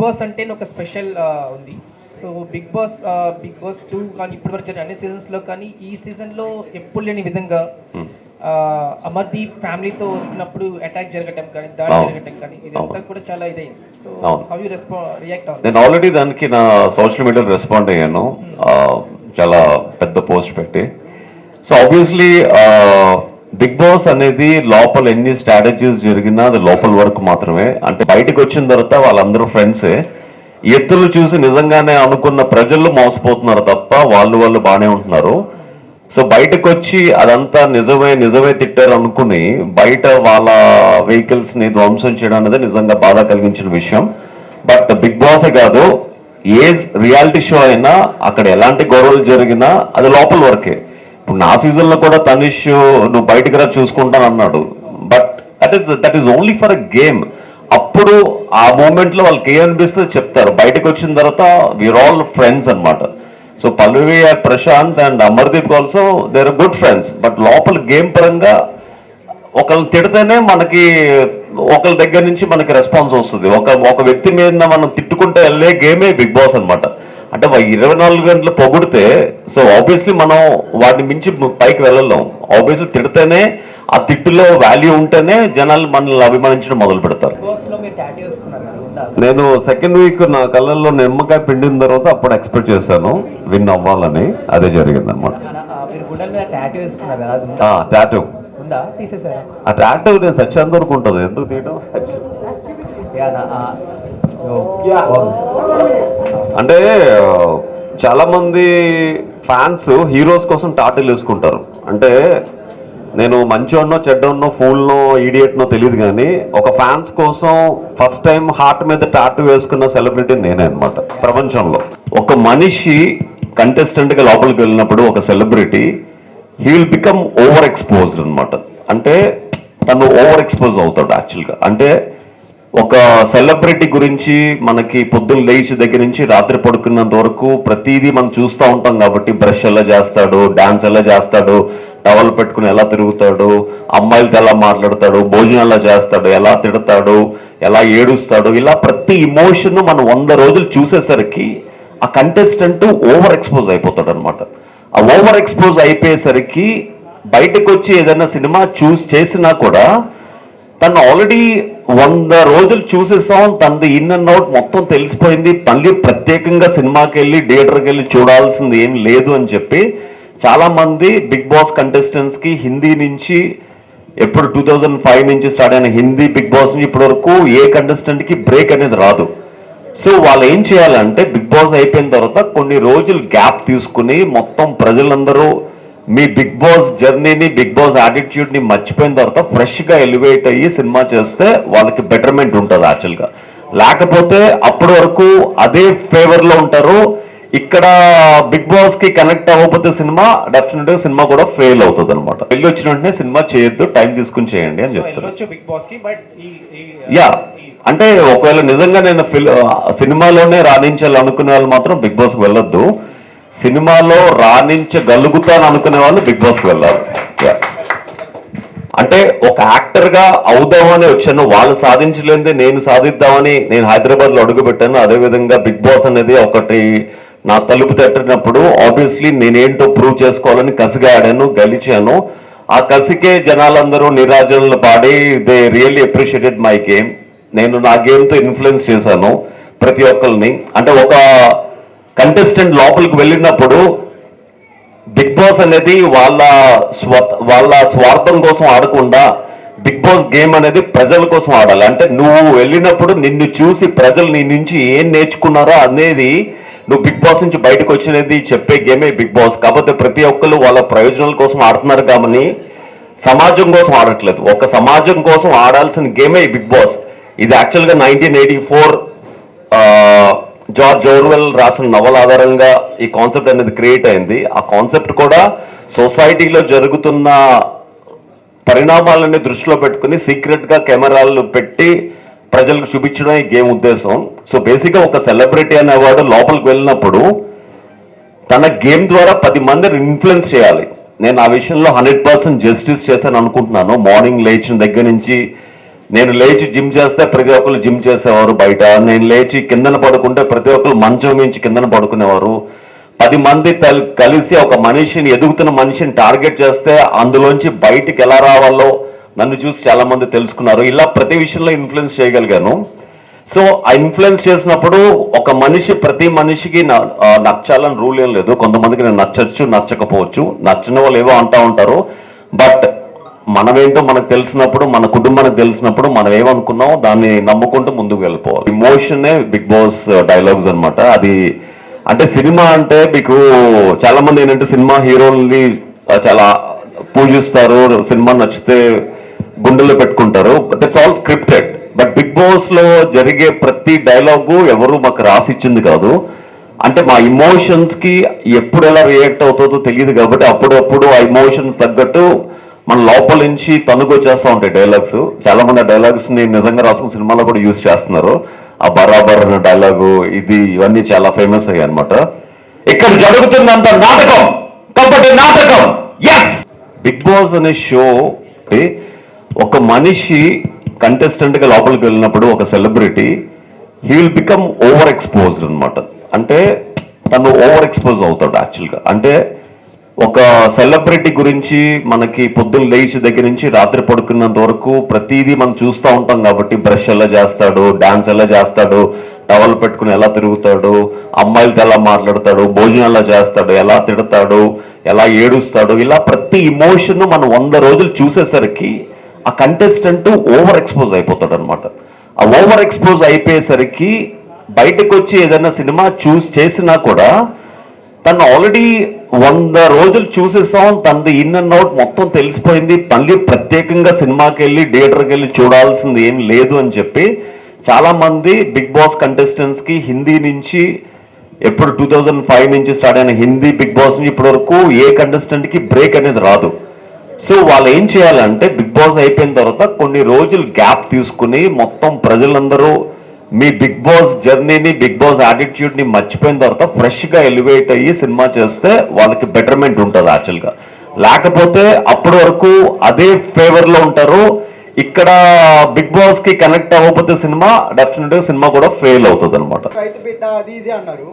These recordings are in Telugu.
బాస్ అంటే ఒక స్పెషల్ ఉంది. So Bigg Boss Bigg Boss two కానీ ఇప్పటి వరకు జరిగిన అన్ని seasons లో కానీ ఈ season లో ఎప్పుడు లేని విధంగా ఆ, అమర్దీప్ ఫ్యామిలీతో వస్తున్నప్పుడు అటాక్ జరగటం కానీ దాడి. జరగటం కానీ ఇదంతా కూడా చాలా ఇదైంది. సో. హౌ యూ రెస్పా రియాక్ట్ అవుతుంది నేను ఆల్రెడీ దానికి నా సోషల్ మీడియాలో రెస్పాండ్ అయ్యాను. ఆ, చాలా పెద్ద పోస్ట్ పెట్టి. సో ఆబ్వియస్లీ బిగ్ బాస్ అనేది లోపల ఎన్ని స్ట్రాటజీస్ జరిగినా అది లోపల వరకు మాత్రమే. అంటే బయటకు వచ్చిన తర్వాత వాళ్ళందరూ ఫ్రెండ్సే ఎత్తులు చూసి నిజంగానే అనుకున్న ప్రజలు మోసపోతున్నారు తప్ప వాళ్ళు వాళ్ళు బాగానే ఉంటున్నారు. సో బయటకు వచ్చి అదంతా నిజమే నిజమే తిట్టారు అనుకుని బయట వాళ్ళ వెహికల్స్ని ధ్వంసం చేయడం అనేది నిజంగా బాధ కలిగించిన విషయం. బట్ బిగ్ బాసే కాదు ఏ రియాలిటీ షో అయినా అక్కడ ఎలాంటి గొడవలు జరిగినా అది లోపల వరకే. ఇప్పుడు నా సీజన్లో కూడా తనిష్ నువ్వు బయటకు రా చూసుకుంటాను అన్నాడు. But that is that is only for a game అప్పుడు ఆ మూమెంట్లో వాళ్ళకి ఏమనిపిస్తే చెప్తారు. బయటకు వచ్చిన తర్వాత వీఆర్ ఆల్ ఫ్రెండ్స్ అన్నమాట. So Pallavi Prashanth and Amardeep also there good friends but లోపల గేమ్ పరంగా ఒకళ్ళు తిడితేనే మనకి ఒకళ్ళ దగ్గర నుంచి మనకి రెస్పాన్స్ వస్తుంది. ఒక ఒక వ్యక్తి మీద మనం తిట్టుకుంటే వెళ్ళే గేమే బిగ్ బాస్ అనమాట అంటే ఇరవై నాలుగు గంటలు పొగిడితే సో ఆబ్వియస్లీ మనం వాటిని మించి పైకి వెళ్ళలేం. ఆబ్వియస్లీ తిడితేనే ఆ తిట్టులో వాల్యూ ఉంటేనే జనాలు మనల్ని అభిమానించడం మొదలు పెడతారు. నేను సెకండ్ వీక్ నా కళ్ళల్లో నిమ్మకాయ పిండిన తర్వాత అప్పుడు ఎక్స్పెక్ట్ చేశాను. విన్ అవ్వాలని. అదే జరిగింది అనమాట ఆ, టాటూ ఆ నేను సచ్చేంత వరకు ఉంటుంది. ఎందుకు తీయడం అంటే ఆ, చాలా మంది ఫ్యాన్స్ హీరోస్ కోసం టాటూలు వేసుకుంటారు. అంటే నేను మంచోన్నో చెడ్డోన్నో ఫూల్నో ఈడియట్నో తెలియదు కానీ ఒక ఫ్యాన్స్ కోసం ఫస్ట్ టైం హార్ట్ మీద టాటూ వేసుకున్న సెలబ్రిటీ నేనే అనమాట ప్రపంచంలో. ఒక మనిషి కంటెస్టెంట్గా లోపలికి వెళ్ళినప్పుడు ఒక celebrity he will become over exposed అనమాట అంటే తను ఓవర్ ఎక్స్పోజ్ అవుతాడు యాక్చువల్గా. అంటే ఒక సెలబ్రిటీ గురించి మనకి పొద్దున్న లేచి దగ్గర నుంచి రాత్రి పడుకున్నంత వరకు ప్రతిదీ మనం చూస్తూ ఉంటాం కాబట్టి బ్రష్ ఎలా చేస్తాడు డాన్స్ ఎలా చేస్తాడు టవల్ పెట్టుకుని ఎలా తిరుగుతాడు అమ్మాయిలతో ఎలా మాట్లాడతాడు భోజనం ఎలా చేస్తాడు ఎలా తిడతాడు ఎలా ఏడుస్తాడు ఇలా ప్రతి ఇమోషన్ మనం వంద రోజులు చూసేసరికి ఆ కంటెస్టెంట్ ఓవర్ ఎక్స్పోజ్ అయిపోతాడు అనమాట ఆ ఓవర్ ఎక్స్పోజ్ అయిపోయేసరికి బయటకు వచ్చి ఏదైనా సినిమా చూస్ చేసినా కూడా తను ఆల్రెడీ వంద రోజులు చూసేసాం తనది ఇన్ అండ్ అవుట్ మొత్తం తెలిసిపోయింది. మళ్ళీ ప్రత్యేకంగా సినిమాకి వెళ్ళి థియేటర్కి వెళ్ళి చూడాల్సింది ఏం లేదు అని చెప్పి చాలా మంది బిగ్ బాస్ కంటెస్టెంట్స్కి హిందీ నుంచి ఎప్పుడు టూ థౌజండ్ ఫైవ్ నుంచి స్టార్ట్ అయిన హిందీ బిగ్ బాస్ నుంచి ఇప్పటి వరకు ఏ కంటెస్టెంట్కి బ్రేక్ అనేది రాదు. సో వాళ్ళు ఏం చేయాలంటే బిగ్ బాస్ అయిపోయిన తర్వాత కొన్ని రోజులు గ్యాప్ తీసుకుని మొత్తం ప్రజలందరూ మీ బిగ్ బాస్ జర్నీని బిగ్ బాస్ యాటిట్యూడ్ని మర్చిపోయిన తర్వాత ఫ్రెష్గా ఎలివేట్ అయ్యి సినిమా చేస్తే వాళ్ళకి బెటర్మెంట్ ఉంటుంది యాక్చువల్గా లేకపోతే అప్పటి వరకు అదే ఫేవర్లో ఉంటారు. ఇక్కడ బిగ్ బాస్కి కనెక్ట్ అవ్వకపోతే సినిమా డెఫినెట్గా సినిమా కూడా ఫెయిల్ అవుతుంది అనమాట వెళ్ళి వచ్చిన వెంటనే సినిమా చేయొద్దు టైం తీసుకుని చేయండి అని చెప్తారు. బాస్కి యా అంటే ఒకవేళ నిజంగా నేను ఫిల్ సినిమాలోనే రాణించాలి అనుకునే వాళ్ళు మాత్రం బిగ్ బాస్కి వెళ్ళొద్దు. సినిమాలో రాణించగలుగుతాను అనుకునే వాళ్ళు బిగ్ బాస్కి వెళ్ళాలి. అంటే ఒక యాక్టర్గా అవుదామని వచ్చాను వాళ్ళు సాధించలేనిదే నేను సాధిద్దామని నేను హైదరాబాద్లో అడుగుపెట్టాను. అదేవిధంగా అదే విధంగా బిగ్ బాస్ అనేది ఒకటి నా తలుపు తట్టినప్పుడు ఆబ్వియస్లీ నేనేంటో ప్రూవ్ చేసుకోవాలని కసిగా ఆడాను గెలిచాను. ఆ కసికే జనాలందరూ నిరాజనలు పాడి they really appreciated my game నేను నా గేమ్తో ఇన్ఫ్లుయెన్స్ చేశాను ప్రతి ఒక్కరిని. అంటే ఒక కంటెస్టెంట్ లోపలికి వెళ్ళినప్పుడు బిగ్ బాస్ అనేది వాళ్ళ స్వ వాళ్ళ స్వార్థం కోసం ఆడకుండా బిగ్ బాస్ గేమ్ అనేది ప్రజల కోసం ఆడాలి. అంటే నువ్వు వెళ్ళినప్పుడు నిన్ను చూసి ప్రజలు నీ నుంచి ఏం నేర్చుకున్నారో అనేది నువ్వు బిగ్ బాస్ నుంచి బయటకు వచ్చినది చెప్పే గేమే బిగ్ బాస్. కాకపోతే ప్రతి ఒక్కరు వాళ్ళ ప్రయోజనాల కోసం ఆడుతున్నారు కాబట్టి సమాజం కోసం ఆడట్లేదు. ఒక సమాజం కోసం ఆడాల్సిన గేమే ఈ బిగ్ బాస్. ఇది యాక్చువల్గా nineteen eighty four George Orwell రాసిన నవల ఆధారంగా ఈ కాన్సెప్ట్ అనేది క్రియేట్ అయింది. ఆ కాన్సెప్ట్ కూడా సొసైటీలో జరుగుతున్న పరిణామాలని దృష్టిలో పెట్టుకుని సీక్రెట్గా కెమెరాలు పెట్టి ప్రజలకు చూపించడం ఈ గేమ్ ఉద్దేశం. సో బేసిక్గా ఒక సెలబ్రిటీ అనేవాడు లోపలికి వెళ్ళినప్పుడు తన గేమ్ ద్వారా పది మందిని ఇన్ఫ్లుయెన్స్ చేయాలి. నేను ఆ విషయంలో హండ్రెడ్ పర్సెంట్ జస్టిస్ చేశాను అనుకుంటున్నాను. మార్నింగ్ లేచిన దగ్గర నుంచి నేను లేచి జిమ్ చేస్తే ప్రతి ఒక్కరు జిమ్ చేసేవారు బయట. నేను లేచి కిందన పడుకుంటే ప్రతి ఒక్కరు మంచం మించి కిందన పడుకునేవారు. పది మంది కలిసి ఒక మనిషిని ఎదుగుతున్న మనిషిని టార్గెట్ చేస్తే అందులోంచి బయటికి ఎలా రావాలో నన్ను చూసి చాలా మంది తెలుసుకున్నారు. ఇలా ప్రతి విషయంలో ఇన్ఫ్లుయెన్స్ చేయగలిగాను. సో ఆ ఇన్ఫ్లుయెన్స్ చేసినప్పుడు ఒక మనిషి ప్రతి మనిషికి నచ్చాలని రూల్ ఏం లేదు. కొంతమందికి నేను నచ్చచ్చు నచ్చకపోవచ్చు. నచ్చిన వాళ్ళు ఏవో అంటూ ఉంటారు. బట్ మనమేంటో మనకు తెలిసినప్పుడు మన కుటుంబానికి తెలిసినప్పుడు మనం ఏమనుకున్నామో దాన్ని నమ్ముకుంటూ ముందుకు వెళ్ళిపోవాలి. ఇమోషనే బిగ్ బాస్ డైలాగ్స్ అన్నమాట. అది అంటే సినిమా అంటే మీకు చాలా మంది ఏంటంటే సినిమా హీరోల్ని చాలా పూజిస్తారు సినిమా నచ్చితే గుండెల్లో పెట్టుకుంటారు. But it's all scripted but big బాస్లో జరిగే ప్రతి డైలాగు ఎవరు మాకు రాసి ఇచ్చింది కాదు. అంటే మా ఇమోషన్స్కి ఎప్పుడు ఎలా రియాక్ట్ అవుతుందో తెలియదు కాబట్టి అప్పుడప్పుడు ఆ ఇమోషన్స్ తగ్గట్టు మన లోపల నుంచి తనుకొచ్చేస్తూ ఉంటాయి డైలాగ్స్ చాలా మంది డైలాగ్స్ని నిజంగా రాసుకున్న సినిమాలో కూడా యూజ్ చేస్తున్నారు. ఆ బరాబర్ అనే డైలాగు ఇది ఇవన్నీ చాలా ఫేమస్ అయ్యాయి అనమాట ఇక్కడ జరుగుతుందంత నాటకం. కాబట్టి నాటకం. బిగ్ బాస్ అనే షో ఒక మనిషి కంటెస్టెంట్గా లోపలికి వెళ్ళినప్పుడు ఒక celebrity he will become over exposed అనమాట అంటే తను ఓవర్ ఎక్స్పోజ్ అవుతాడు యాక్చువల్గా అంటే ఒక సెలబ్రిటీ గురించి మనకి పొద్దున్న లేచి దగ్గర నుంచి రాత్రి పడుకున్నంత వరకు ప్రతిదీ మనం చూస్తూ ఉంటాం కాబట్టి బ్రష్ ఎలా చేస్తాడు డాన్స్ ఎలా చేస్తాడు టవల్ పెట్టుకుని ఎలా తిరుగుతాడు అమ్మాయిలతో ఎలా మాట్లాడతాడు భోజనం ఎలా చేస్తాడు ఎలా తిడతాడు ఎలా ఏడుస్తాడు ఇలా ప్రతి ఇమోషన్ మనం వంద రోజులు చూసేసరికి ఆ కంటెస్టెంట్ ఓవర్ ఎక్స్పోజ్ అయిపోతాడు అనమాట ఆ ఓవర్ ఎక్స్పోజ్ అయిపోయేసరికి బయటకు వచ్చి ఏదైనా సినిమా చూస్ చేసినా కూడా తను ఆల్రెడీ వంద రోజులు చూసేసాం తనది ఇన్ అండ్ అవుట్ మొత్తం తెలిసిపోయింది. తల్లి ప్రత్యేకంగా సినిమాకి వెళ్ళి థియేటర్కి వెళ్ళి చూడాల్సింది ఏం లేదు అని చెప్పి చాలామంది బిగ్ బాస్ కంటెస్టెంట్స్కి హిందీ నుంచి ఎప్పుడు టూ థౌజండ్ ఫైవ్ నుంచి స్టార్ట్ అయిన హిందీ బిగ్ బాస్ నుంచి ఇప్పటి వరకు ఏ కంటెస్టెంట్కి బ్రేక్ అనేది రాదు. సో వాళ్ళు ఏం చేయాలంటే బిగ్ బాస్ అయిపోయిన తర్వాత కొన్ని రోజులు గ్యాప్ తీసుకుని మొత్తం ప్రజలందరూ మీ బిగ్ బాస్ జర్నీని బిగ్ బాస్ యాటిట్యూడ్ని మర్చిపోయిన తర్వాత ఫ్రెష్గా ఎలివేట్ అయ్యి సినిమా చేస్తే వాళ్ళకి బెటర్మెంట్ ఉంటుంది యాక్చువల్గా. లేకపోతే అప్పటి వరకు అదే ఫేవర్లో ఉంటారు. ఇక్కడ బిగ్ బాస్కి కనెక్ట్ అవ్వకపోతే సినిమా డెఫినెట్గా సినిమా కూడా ఫెయిల్ అవుతుంది అనమాట రైతు బిడ్డ అది ఇది అన్నారు.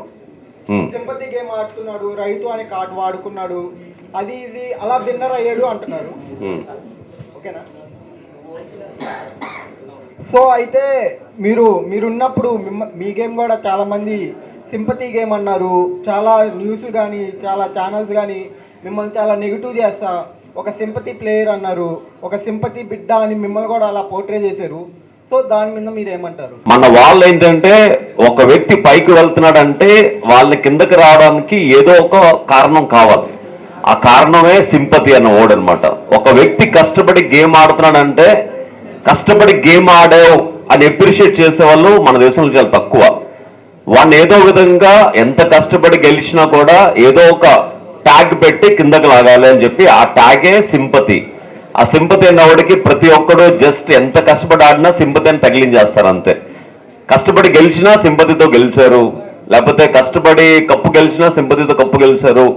సింపతి గేమ్ ఆడుతున్నాడు రైతు అనే కార్డు వాడుకున్నాడు అది ఇది అలా విన్నర్ అయ్యాడు అంటున్నారు. ఓకేనా? సో అయితే మీరు మీరున్నప్పుడు మీ గేమ్ కూడా చాలామంది సింపతి గేమ్ అన్నారు. చాలా న్యూస్ కానీ చాలా ఛానల్స్ కానీ మిమ్మల్ని చాలా నెగిటివ్ చేస్తా. ఒక సింపతి ప్లేయర్ అన్నారు. ఒక సింపతి బిడ్డ అని మిమ్మల్ని కూడా అలా పోర్ట్రే చేశారు. సో దాని మీద మీరు ఏమంటారు? మన వాళ్ళు ఏంటంటే ఒక వ్యక్తి పైకి వెళ్తున్నాడంటే వాళ్ళ కిందకి రావడానికి ఏదో ఒక కారణం కావాలి. ఆ కారణమే సింపతి అన్న ఓడ్ అనమాట ఒక వ్యక్తి కష్టపడి గేమ్ ఆడుతున్నాడంటే కష్టపడి గేమ్ ఆడావు అని అప్రిషియేట్ చేసేవాళ్ళు మన దేశంలో చాలా తక్కువ. వాడిని ఏదో విధంగా ఎంత కష్టపడి గెలిచినా కూడా ఏదో ఒక ట్యాగ్ పెట్టి కిందకు లాగాలి అని చెప్పి ఆ ట్యాగే సింపతి. ఆ సింపతి అన్నవాడికి ప్రతి ఒక్కడు జస్ట్ ఎంత కష్టపడి ఆడినా సింపతి అని తగిలించేస్తారు అంతే. కష్టపడి గెలిచినా సింపతితో గెలిచారు. లేకపోతే కష్టపడి కప్పు గెలిచినా సింపతితో కప్పు గెలిచారు.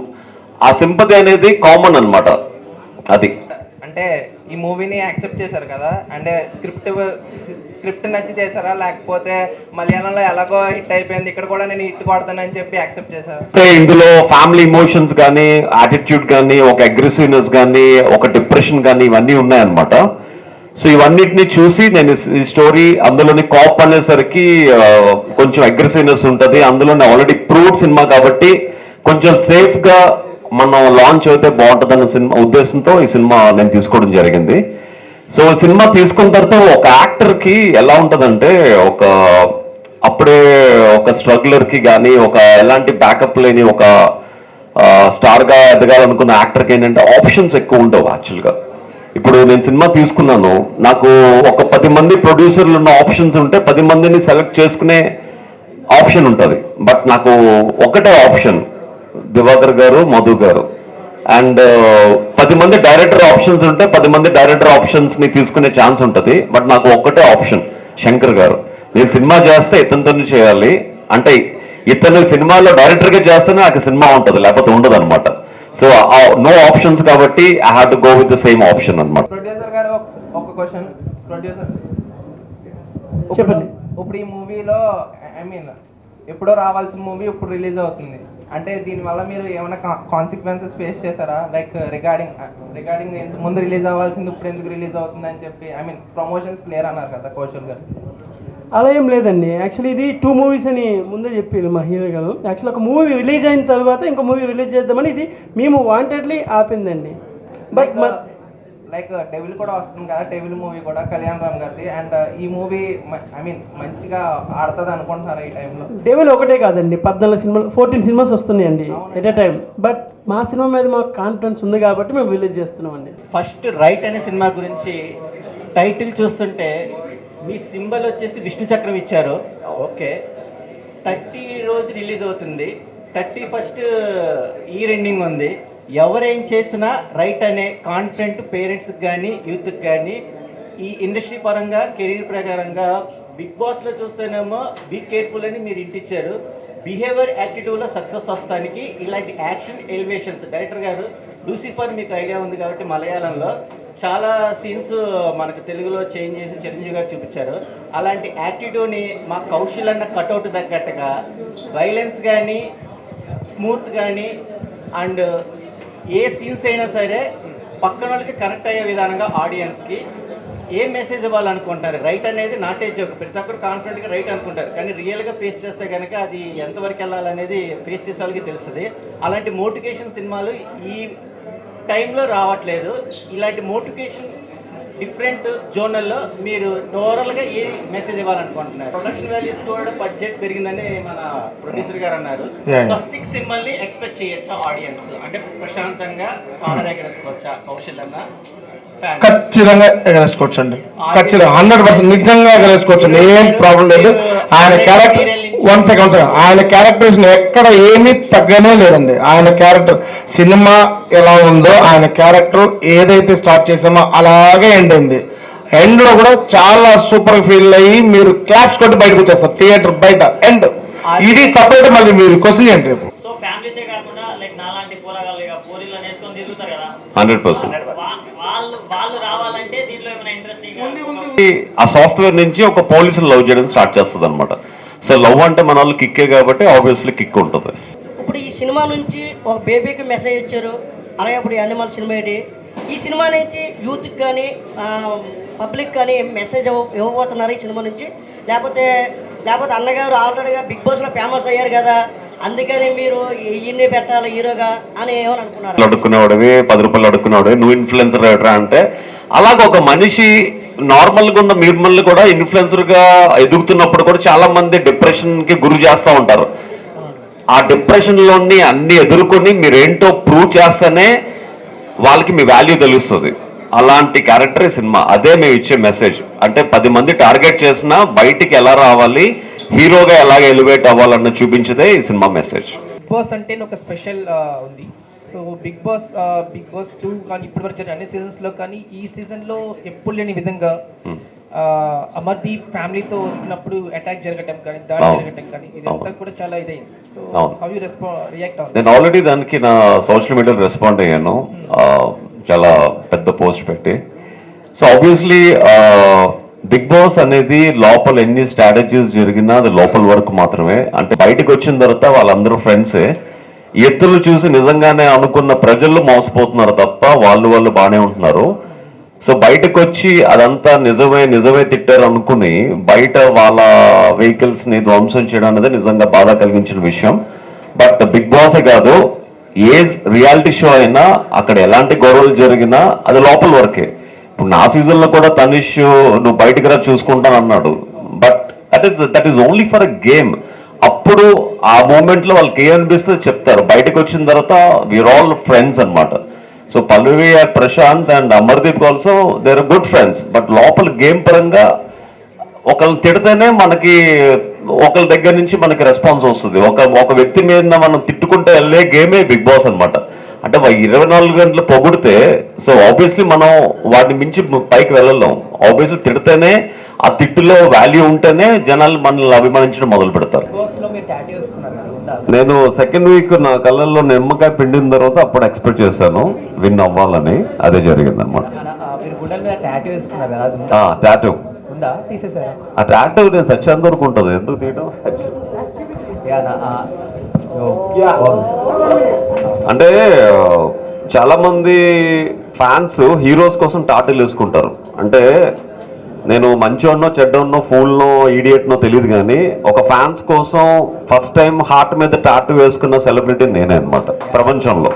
ఆ సింపతి అనేది కామన్ అన్నమాట. అది. అంటే ఈ మూవీని యాక్సెప్ట్ చేశారు కదా? అంటే స్క్రిప్ట్ స్క్రిప్ట్ నచ్చి చేశారా? లేకపోతే మలయాళంలో ఎలాగో హిట్ అయిపోయింది ఇక్కడ కూడా నేను హిట్ కొడతానని చెప్పి యాక్సెప్ట్ చేశారు? అంటే ఇందులో ఫ్యామిలీ ఇమోషన్స్ కానీ యాటిట్యూడ్ కానీ ఒక అగ్రెసివ్నెస్ కానీ ఒక డిప్రెషన్ కానీ ఇవన్నీ ఉన్నాయన్నమాట. సో ఇవన్నిటిని చూసి నేను ఈ స్టోరీ అందులోని కాప్ అనేసరికి కొంచెం అగ్రెసివ్నెస్ ఉంటుంది. అందులోనే ఆల్రెడీ ప్రూవ్డ్ సినిమా కాబట్టి కొంచెం సేఫ్గా మనం లాంచ్ అయితే బాగుంటుందన్న సినిమా ఉద్దేశంతో ఈ సినిమా నేను తీసుకోవడం జరిగింది. సో సినిమా తీసుకున్న తర్వాత ఒక యాక్టర్కి ఎలా ఉంటుందంటే ఒక అప్పుడే ఒక స్ట్రగ్లర్కి కానీ ఒక ఎలాంటి బ్యాకప్ లేని ఒక స్టార్గా ఎదగాలనుకున్న యాక్టర్కి ఏంటంటే ఆప్షన్స్ ఎక్కువ ఉండవు యాక్చువల్గా ఇప్పుడు నేను సినిమా తీసుకున్నాను. నాకు ఒక పది మంది ప్రొడ్యూసర్లు ఉన్న ఆప్షన్స్ ఉంటే పది మందిని సెలెక్ట్ చేసుకునే ఆప్షన్ ఉంటుంది. బట్ నాకు ఒకటే ఆప్షన్ దివాకర్ గారు మధు గారు. అండ్ పది మంది డైరెక్టర్ ఆప్షన్స్ ఉంటే పది మంది డైరెక్టర్ ఆప్షన్స్ని తీసుకునే ఛాన్స్ ఉంటుంది. బట్ నాకు ఒక్కటే ఆప్షన్ శంకర్ గారు. నేను సినిమా చేస్తే ఇతనితోనే చేయాలి. అంటే ఇతను సినిమాలో డైరెక్టర్గా చేస్తేనే నాకు సినిమా ఉంటుంది లేకపోతే ఉండదు అనమాట సో నో ఆప్షన్స్ కాబట్టి I have to go with the same option అన్నమాట. ప్రొడ్యూసర్ గారు ఒక- ఒక క్వశ్చన్ ప్రొడ్యూసర్ చెప్పండి. ఇప్పుడు ఈ మూవీలో ఐ మీన్ ఎప్పుడో రావాల్సిన మూవీ ఇప్పుడు రిలీజ్ అవుతుంది. అంటే దీనివల్ల మీరు ఏమైనా కాన్సిక్వెన్సెస్ ఫేస్ చేశారా? లైక్ రిగార్డింగ్ రిగార్డింగ్ ముందు రిలీజ్ అవ్వాల్సింది ఇప్పుడు ఎందుకు రిలీజ్ అవుతుంది అని చెప్పి ఐ మీన్ ప్రమోషన్స్ క్లియర్ అన్నారు కదా కౌశల్ గారు. అలా ఏం లేదండి. యాక్చువల్లీ ఇది టూ మూవీస్ అని ముందే చెప్పారు మా హీరో గారు. యాక్చువల్ ఒక మూవీ రిలీజ్ అయిన తర్వాత ఇంకో మూవీ రిలీజ్ చేద్దామని ఇది మేము వాంటెడ్లీ ఆపిందండి. బట్ లైక్ డెవిల్ కూడా వస్తుంది కదా డెవిల్ మూవీ కూడా కళ్యాణ్ రామ్ గారిది. అండ్ ఈ మూవీ ఐ మీన్ మంచిగా ఆడుతుంది అనుకుంటున్నారా ఈ టైంలో డెవల్ ఒకటే కాదండి పద్నాలుగు సినిమాలు ఫోర్టీన్ సినిమాస్ వస్తున్నాయండి ఎట్ ఎ టైం బట్ మా సినిమా మీద మాకు కాన్ఫిడెన్స్ ఉంది కాబట్టి మేము రిలీజ్ చేస్తున్నామండి. ఫస్ట్ రైట్ అనే సినిమా గురించి టైటిల్ చూస్తుంటే మీ సింబల్ వచ్చేసి విష్ణు చక్రం ఇచ్చారు. ఓకే థర్టీ రోజు రిలీజ్ అవుతుంది. థర్టీ ఫస్ట్ ఈ రెండింగ్ ఉంది. ఎవరేం చేసినా రైట్ అనే కాన్ఫిడెంట్ పేరెంట్స్కి కానీ యూత్కి కానీ ఈ ఇండస్ట్రీ పరంగా కెరీర్ ప్రకారంగా బిగ్ బాస్లో చూస్తేనేమో బీ కేర్ఫుల్ అని మీరు ఇంటిచ్చారు. బిహేవియర్ యాటిట్యూడ్లో సక్సెస్ వస్తానికి ఇలాంటి యాక్షన్ ఎలివేషన్స్ డైరెక్టర్ గారు లూసిఫర్ మీకు ఐడియా ఉంది కాబట్టి మలయాళంలో చాలా సీన్స్ మనకు తెలుగులో చేంజ్ చేసి చిరంజీవి గారు చూపించారు. అలాంటి యాటిట్యూడ్ని మా కౌశల్ అన్న కటౌట్ తగ్గట్టుగా వైలెన్స్ కానీ స్మూత్ కానీ అండ్ ఏ సీన్స్ అయినా సరే పక్కన వాళ్ళకి కనెక్ట్ అయ్యే విధానంగా ఆడియన్స్కి ఏ మెసేజ్ ఇవ్వాలనుకుంటారు? రైట్ అనేది నాటే జోక్ ప్రతి ఒక్కరు కాన్ఫిడెంట్గా రైట్ అనుకుంటారు. కానీ రియల్గా ఫేస్ చేస్తే కనుక అది ఎంతవరకు వెళ్ళాలనేది ఫేస్ చేసే వాళ్ళకి తెలుస్తుంది. అలాంటి మోటివేషన్ సినిమాలు ఈ టైంలో రావట్లేదు. ఇలాంటి మోటివేషన్ డిఫరెంట్ జోనల్లో మీరు టోటల్గా ఏ మెసేజ్ ఇవ్వాలనుకుంటున్నారు. ప్రొడక్షన్ వాల్యూస్ కూడా బడ్జెట్ పెరిగిందని మన ప్రొడ్యూసర్ గారు అన్నారు. స్వస్తిక్ సింబల్ని ఎక్స్పెక్ట్ చేయొచ్చా ఆడియన్స్ అంటే ప్రశాంతంగా కాలర్ ఎగరేసుకోవచ్చా కౌశల్ అన్న ఫ్యాన్ ఖచ్చితంగా ఎగరేసుకోవచ్చు అండి ఖచ్చితంగా హండ్రెడ్ పర్సెంట్ నిజంగా ఎగరేసుకోవచ్చు ఏం ప్రాబ్లం లేదు. ఆయన క్యారెక్టర్ వన్ సెకండ్ సెకండ్ ఆయన క్యారెక్టర్స్ ఎక్కడ ఏమీ తగ్గనే లేదండి. ఆయన క్యారెక్టర్ సినిమా ఎలా ఉందో ఆయన క్యారెక్టర్ ఏదైతే స్టార్ట్ చేసామో అలాగే ఎండ్ అయింది. ఎండ్లో కూడా చాలా సూపర్ ఫీల్ అయ్యి మీరు క్లాప్స్ కొట్టి బయటకు వచ్చేస్తారు. థియేటర్ బయట. ఎండ్ ఇది తప్పైతే మళ్ళీ మీరు క్వశ్చన్ ఏంటి రేపు? సో ఫ్యామిలీసే కాకుండా లైక్ నాలాంటి పోరగాళ్ళు ఇక పూరీలో వేసుకొని తిరుగుతారు కదా. Hundred percent. వా- వాళ్ళు వాళ్ళు రావాలంటే దీంట్లో ఏమైనా ఇంట్రెస్టింగ్ ఆ సాఫ్ట్వేర్ నుంచి ఒక పోలీసుని లవ్ చేయడం స్టార్ట్ చేస్తుంది అనమాట సో లవ్ అంటే మన వాళ్ళు కిక్కే కాబట్టి ఆబ్వియస్లీ కిక్ ఉంటుంది. ఇప్పుడు ఈ సినిమా నుంచి ఒక బేబీకి మెసేజ్ ఇచ్చారు. అలాగే ఇప్పుడు ఈ అనిమల్ సినిమా ఏంటి? ఈ సినిమా నుంచి యూత్కి కానీ పబ్లిక్ కానీ మెసేజ్ ఇవ్వబోతున్నారు ఈ సినిమా నుంచి. లేకపోతే లేకపోతే అన్నగారు ఆల్రెడీగా బిగ్ బాస్లో ఫేమస్ అయ్యారు కదా. అందుకని మీరు ఇన్ని పెట్టాలి హీరోగా అని ఏమని అనుకున్నారు అడుక్కునేవాడివి పది రూపాయలు అడుక్కున్నాడు నువ్వు ఇన్ఫ్లుయెన్సర్ రైటరా అంటే అలాగ ఒక మనిషి నార్మల్గా ఉన్న మిమ్మల్ని కూడా ఇన్ఫ్లుయెన్సర్గా ఎదుగుతున్నప్పుడు కూడా చాలా మంది డిప్రెషన్కి గురి చేస్తూ ఉంటారు. ఆ డిప్రెషన్లోని అన్ని ఎదుర్కొని మీరేంటో ప్రూవ్ చేస్తేనే వాళ్ళకి మీ వాల్యూ తెలుస్తుంది. అలాంటి క్యారెక్టర్ సినిమా. అదే మేము ఇచ్చే మెసేజ్ అంటే పది మంది టార్గెట్ చేసినా బయటికి ఎలా రావాలి హీరోగా ఎలాగ ఎలివేట్ అవ్వాలన్న చూపించదే ఈ సినిమా మెసేజ్ బిగ్ బాస్ అంటే ఒక స్పెషల్ ఉంది so big boss big boss two కానీ ఇప్పటి వరకు జరిగిన అన్ని seasons లో కానీ ఈ season లో ఎప్పుడు లేని విధంగా Hmm. అమర్దీప్ ఫ్యామిలీతో వస్తున్నప్పుడు అటాక్ జరగటం కానీ దాడి. జరగటం కానీ ఇదంతా. కూడా చాలా ఇదైంది సో. హౌ యూ రెస్పా రియాక్ట్ అవుతుంది నేను ఆల్రెడీ దానికి నా సోషల్ మీడియాలో రెస్పాండ్ అయ్యాను ఆ, చాలా పెద్ద పోస్ట్ పెట్టి సో ఆబ్వియస్లీ బిగ్ బాస్ అనేది లోపల ఎన్ని స్ట్రాటజీస్ జరిగినా అది లోపల వరకు మాత్రమే. అంటే బయటకు వచ్చిన తర్వాత వాళ్ళందరూ ఫ్రెండ్సే ఎత్తులు చూసి నిజంగానే అనుకున్న ప్రజలు మోసపోతున్నారు తప్ప వాళ్ళు వాళ్ళు బాగానే ఉంటున్నారు. సో బయటకు వచ్చి అదంతా నిజమే నిజమే తిట్టారు అనుకుని బయట వాళ్ళ వెహికల్స్ని ధ్వంసం చేయడం అనేది నిజంగా బాధ కలిగించిన విషయం. బట్ బిగ్ బాసే కాదు ఏ రియాలిటీ షో అయినా అక్కడ ఎలాంటి గొడవలు జరిగినా అది లోపల వరకే. ఇప్పుడు నా సీజన్లో కూడా తనిష్ నువ్వు బయటకు రా చూసుకుంటాను అన్నాడు. But that is that is only for a game అప్పుడు ఆ మూమెంట్లో వాళ్ళకి ఏమనిపిస్తే చెప్తారు. బయటకు వచ్చిన తర్వాత వీఆర్ ఆల్ ఫ్రెండ్స్ అన్నమాట. So Pallavi Prashant and Amardeep also there good friends but లోపల గేమ్ పరంగా ఒకళ్ళు తిడితేనే మనకి ఒకళ్ళ దగ్గర నుంచి మనకి రెస్పాన్స్ వస్తుంది. ఒక ఒక వ్యక్తి మీద మనం తిట్టుకుంటే వెళ్ళే గేమే బిగ్ బాస్ అనమాట అంటే ఇరవై నాలుగు గంటలు పొగిడితే సో ఆబ్వియస్లీ మనం వాటిని మించి పైకి వెళ్ళలేం. ఆబ్వియస్లీ తిడితేనే ఆ తిట్టులో వాల్యూ ఉంటేనే జనాలు మనల్ని అభిమానించడం మొదలు పెడతారు. నేను సెకండ్ వీక్ నా కళ్ళల్లో నిమ్మకాయ పిండిన తర్వాత అప్పుడు ఎక్స్పెక్ట్ చేశాను. విన్ అవ్వాలని. అదే జరిగింది అనమాట టాటూ ఆ ట్రాక్టర్ నేను సత్యాంత వరకు ఉంటుంది. ఎందుకు తీయడం అంటే చాలామంది చాలా మంది ఫ్యాన్స్ హీరోస్ కోసం టాటిల్ వేసుకుంటారు. అంటే నేను మంచోన్నో చెడ్డోన్నో ఫూల్నో ఈడియట్నో తెలియదు కానీ ఒక ఫ్యాన్స్ కోసం ఫస్ట్ టైం హార్ట్ మీద టాటూ వేసుకున్న సెలబ్రిటీ నేనే అనమాట ప్రపంచంలో.